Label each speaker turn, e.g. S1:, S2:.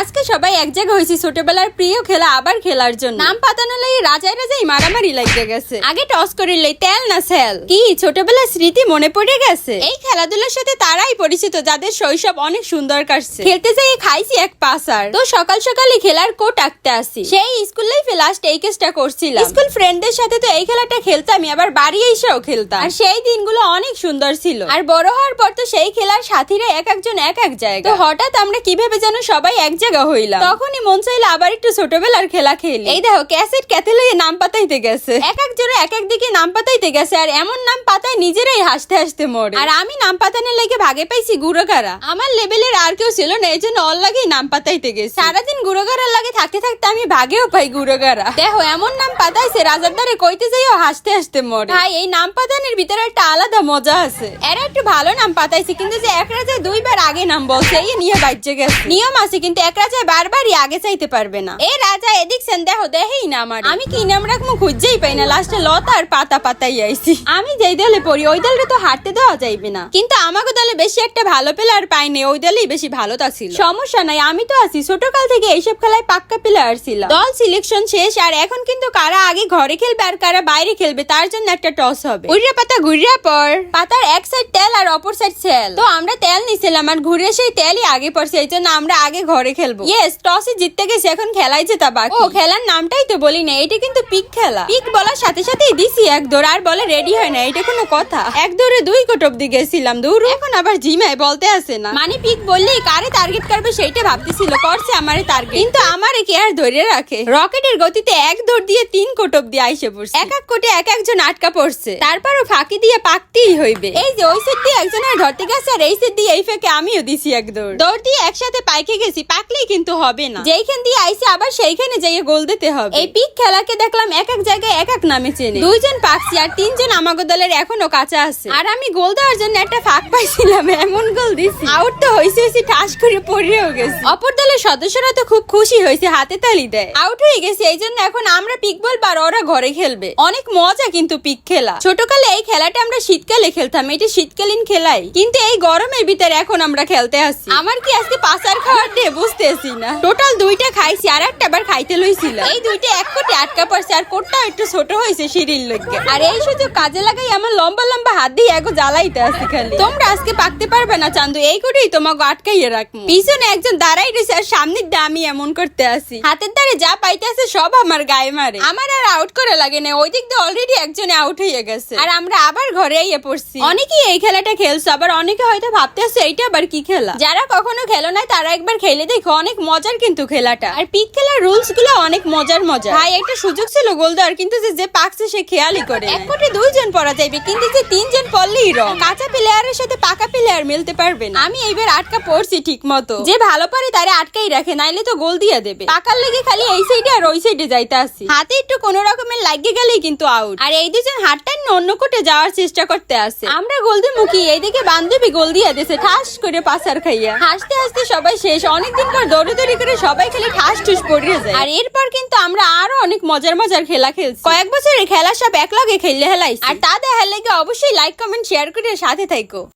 S1: আজকে সবাই এক জায়গা হয়েছে ছোটবেলার প্রিয় খেলা আবার খেলার জন্য। নাম পাতানো লাগে রাজাই রাজাই মারামারি লাগিয়ে গেছে। আগে টস করিলে তেল না সেল কি ছোটবেলার স্মৃতি মনে পড়ে গেছে? এই খেলাধুলার সাথে তারাই পরিচিত যাদের শৈশব অনেক সুন্দর কাটছে। খেলতে যাই খাইছি এক পাসার। তো সকাল সকালে খেলার কোট আঁকতে আসি। সেই স্কুল লাইফে লাস্ট এই কেসটা করছিলাম। স্কুল ফ্রেন্ডদের সাথে তো এই খেলাটা খেলতাম আবার বাড়ি এসেও খেলতাম। আর সেই দিনগুলো অনেক সুন্দর ছিল। আর বড় হওয়ার পর তো সেই খেলার সাথীরা এক একজন এক এক জায়গা তো হঠাৎ আমরা কীভাবে যেন সবাই এক জায়গা হইলাম। তখনই মন চাইলে আবার একটু ছোটবেলার খেলা খেলি। এই দেখো ক্যাসেট ক্যাথে লইয়ে নাম পাতাইতে গেছে। এক একজনে এক এক দিকে নাম পাতাইতে গেছে আর এমন নাম পাতায় নিজেরাই হাসতে হাসতে মরে। আর আমি নাম পাতানোর লেগে ভাগে পাইছি গুড়োগারা। আমার লেভেলের আর কেউ ছিল না এই জন্য অল লাগেই নাম পাতাইতে গেছে। সারাদিন গুড়োগারার লাগে থাকতে থাকতে আমি ভাগেও পাই গুড়োগারা। দেখো এমন নাম পাতাইছে রাজার দ্বারে কইতে যাইও হাসতে হাসতে মরে। ভাই এই নাম পাতানোর ভিতরে একটা আলাদা মজা আছে। এরা একটু ভালো নাম পাতাইছে কিন্তু যে এক রাজা দুইবার আগে নাম বলছে এই নিয়ে বাজ্যে গেছে। নিয়ম আছে কিন্তু এক রাজায় বারবারই আগে চাইতে পারবে না। এই রাজা এদিক সেন দেখো দেহেই না আমার আমি কি নাম রাখব খুঁজেই পাই না, লাস্টে লতা আর পাতা পাতাই আইছি। আমি যেই দলে পড়ি, ওই দলটা তো হাঁটতে দেওয়া যাইবে না। কিন্তু আমাকে দলে বেশি একটা ভালো প্লেয়ার পাইনি ওই দলেই বেশি ভালো তা ছিল। সমস্যা নাই, আমি তো আছি, ছোটকাল থেকে এইসব খেলায় পাক্কা প্লেয়ার ছিল দল সিলেকশন শেষ, আর এখন কিন্তু কারা আগে ঘরে খেলবে আর কারা বাইরে খেলবে, তার জন্য একটা টস হবে। উড়িয়া পাতা, ঘুরিয়া পর পাতার এক সাইড তেল আর অপর সাইড সেল তো আমরা তেল নিছিলাম, আর ঘুরে সেই তেলই আগে পড়ছে এই জন্য আমরা আগে ঘরে খেলব। ইয়েস টসে জিততে গেছে এখন খেলাই যেতা বাকি। ও খেলার নামটাই তো বলি না এটা কিন্তু পিক খেলা। পিক বলার সাথে সাথেই দিছি এক দৌড় আর বলে রেডি হয় না এটা কোনো কথা। এক দৌড়ে দুই কোট অব্দি গেছিলাম দূর এখন আবার জিমায় বলতে আসে না। মানে পিক বললেই কারে টার্গেট করবে সেইটা ভাবতেছিল করছে আমারে টার্গেট কিন্তু আমারে কে আর ধরে রাখে? রকেটের গতিতে এক দৌড় দিয়ে তিন কোট অব্দি আইসে পড়ছে। এক এক কোটে এক একজন আটকা পড়ছে। তারপরও ফাঁকি দিয়ে পাকতেই হইবে। এই যে ওই সেট দিয়ে একজনের ধরতে গেছে আর এই সেট দিয়ে এই ফেকে আমিও দিছি এক দৌড়। দৌড় দিয়ে একসাথে পাইকে গেছি পাকলেই কিন্তু হবে না। যেইখান দিয়ে আইসে আবার সেইখানে যাইয়ে গোল দিতে হবে। এই পিক খেলাকে দেখলাম এক এক জায়গায় এক এক নামে চেনে। দুইজন পাকছি আর তিনজন আমাগো দলের এখনও কাঁচা আছে। আর আমি গোল দেওয়ার জন্য একটা ফাঁক পাইছিলাম এমন গোল দিছি। আউট তো হইছে হইছে ঠাস করে পড়েও গেছে। অপর দলের সদস্যরা তো খুব খুশি হয়েছে হাতে তালি দেয়। আউট হয়ে গেছে এই জন্য এখন আমরা পিক বল আর ওরা ঘরে খেলবে। অনেক মজা কিন্তু পিক খেলা। ছোটকালে এই খেলাটা আমরা শীতকালে খেলতাম এটা শীতকালীন খেলাই। কিন্তু এই গরমের ভিতরে এখন আমরা খেলতে আসি। আমার কি আজকে পাসার খাওয়ার দিয়ে বুঝতেছি না। টোটাল দুইটা খাইছি, আর একটা আবার খাইতে লইছিল এই দুইটা এক কোটি আটকা পড়ছে, আর কোটটাও একটু ছোট হয়েছে সিঁড়ির লগে আর এই সুযোগ কাজে লাগাই আমার লম্বা লম্বা হাত দিয়ে এগো জ্বালাইতে আসি খালি। তোমরা আজকে পাকতে পারবে না, চান্দু, এই কোটেই তোমাকে আটকাইয়ে রাখব। পিছনে একজন দাঁড়াই রয়েছে, আর সামনের দিয়ে আমি এমন করতে আসি। হাতের দ্বারে যা পাইতে আছে সব আমার গায়ে মারে। আমার আর আউট করে লাগে না ওই দিক দিয়ে অলরেডি একজনে আউট হয়ে গেছে। আর আমরা আবার ঘরে এসে পড়ছি। অনেকেই এই খেলাটা খেলছো, আবার অনেকে হয়তো ভাবতে আসছে এইটা আবার কি খেলা? যারা কখনো খেলো না তারা একবার খেলে দেখো। অনেক মজার কিন্তু খেলাটা। আর পিক খেলার রুলসগুলো অনেক মজার মজা ভাই একটা সুযোগ ছিল গোল দেওয়ার কিন্তু যে যে পাকছে সে খেয়ালই করে এক কোটি দুইজন পড়া যাইবে কিন্তু যে তিনজন পড়লেই রং। কাঁচা প্লেয়ারের সাথে পাকা প্লেয়ার মিলতে পারবে না। আমি এইবার আটকা পড়ছি ঠিক মতো যে ভালো পারে তারে আটকাই রাখে নাইলে তো গোল দিয়ে দেবে। পাকার লেগে খালি এই সাইডে আর ওই সাইডে যাইতে আসি হাতে একটু কোন রকমের লাগিয়ে গেলেই কিন্তু আউট আর এই দুজন হাতটা অন্য কোটে যাওয়ার চেষ্টা করতে আসে। আমরা গোল দিয়ে মুখি এইদিকে বান্ধবী গোল দিয়ে দিছে ঠাস করে পাসার খাইয়া। হাসতে হাসতে সবাই শেষ। অনেকদিন পর দৌড়ে দৌড়ি করে সবাই খালি ঠাস ঠুস পড়িয়ে যায়। আর এরপর কিন্তু আমরা আরও অনেক মজার মজার খেলা খেলছি। কয়েক বছরের খেলা সব একলগে খেললে হেলাইছি। আর তা দেখার লাগে অবশ্যই লাইক কমেন্ট শেয়ার করে সাথে থাইকো।